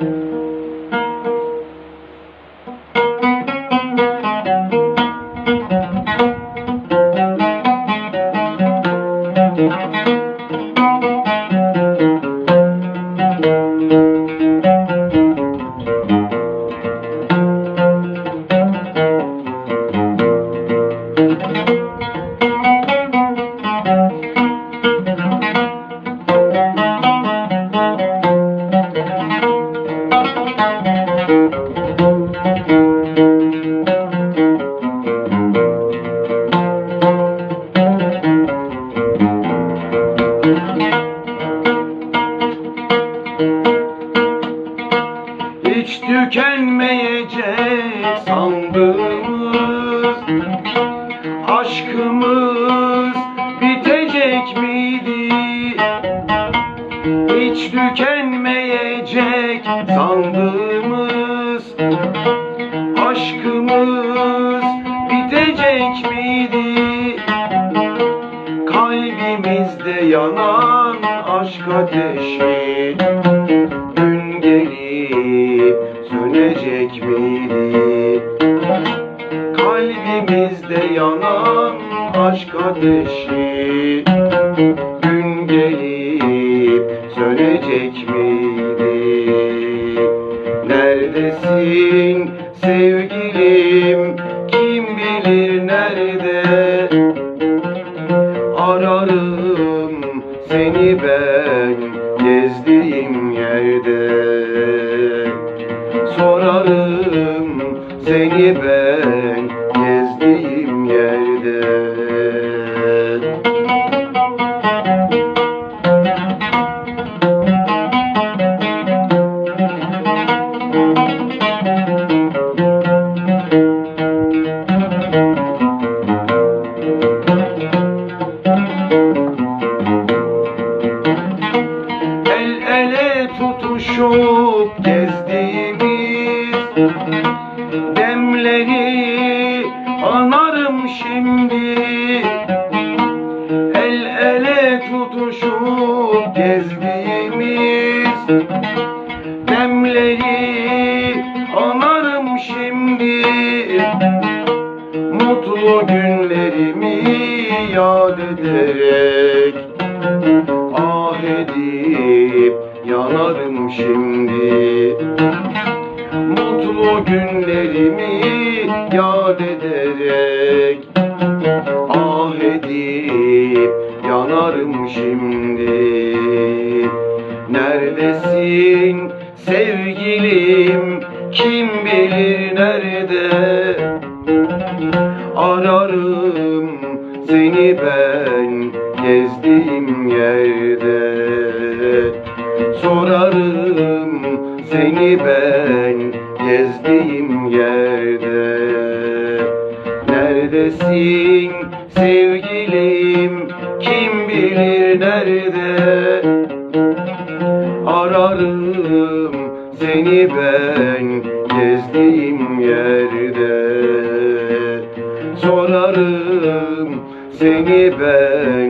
Hiç tükenmeyecek sandığımız Aşkımız bitecek miydi? Hiç tükenmeyecek sandığımız Aşkımız bitecek miydi? Kalbimizde yanan aşk ateşi Gün gelip sönecek miydi? Kalbimizde yanan aşk ateşi Gün gelip sönecek miydi? Neredesin sevgilim kim bilir nerede? Ararım seni ben gezdiğim yerde seni ben gezdiğim yerde. El ele tutuşup gezdiğimiz demleri anarım şimdi. El ele tutuşup gezdiğimiz demleri anarım şimdi. Mutlu günlerimi yad ederek ah edip yanarım şimdi Mutlu günlerimi yad ederek ah edip yanarım şimdi. Neredesin sevgilim? Kim bilir nerede? Ararım seni ben gezdiğim yerde Neredesin? Sevgilim kim bilir nerede? Ararım seni ben gezdiğim yerde. Sorarım seni ben